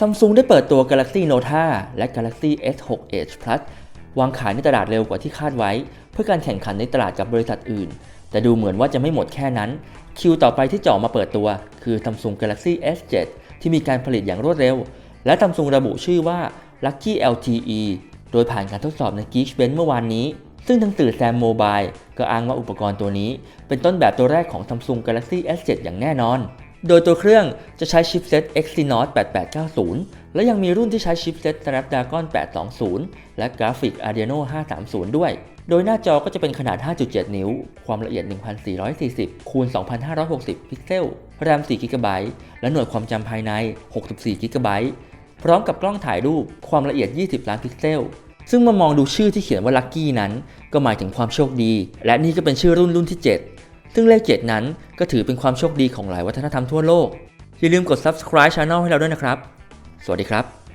Samsung ได้เปิดตัว Galaxy Note 5 และ Galaxy S6 Edge Plus วางขายในตลาดเร็วกว่าที่คาดไว้ เพื่อการแข่งขันในตลาดกับบริษัทอื่น แต่ดูเหมือนว่าจะไม่หมดแค่นั้น คิวต่อไปที่จะอมาเปิดตัว คือ Samsung Galaxy S7 ที่มีการผลิตอย่างรวดเร็ว และ Samsung ระบุชื่อว่า Lucky LTE โดยผ่านการทดสอบใน Geekbench เมื่อวานนี้ ซึ่งทางสื่อแซมโมบายก็อ้างว่าอุปกรณ์ตัวนี้ เป็นต้นแบบตัวแรกของ Samsung Galaxy S7 อย่างแน่นอน โดยตัวเครื่องจะใช้ชิปเซต Exynos 8890 และยังมีรุ่นที่ใช้ชิปเซต Snapdragon 820 และกราฟิก Adreno 530 ด้วย โดยหน้าจอก็จะเป็นขนาด 5.7 นิ้ว ความละเอียด 1440 คูณ 2560 พิกเซล แรม 4 g b และหน่วยความจำภายใน 64 g b พร้อมกับกล้องถ่ายรูปความละเอียด 20 ล้านพิกเซลซึ่งมามองดูชื่อที่เขียนว่า Lucky นั้น ก็หมายถึงความโชคดี และนี่ก็เป็นชื่อรุ่นรุ่นที่ 7 ซึ่งเลข7นั้นก็ถือเป็นความโชคดีของหลายวัฒนธรรมทั่วโลก อย่าลืมกด subscribe channel ให้เราด้วยนะครับ สวัสดีครับ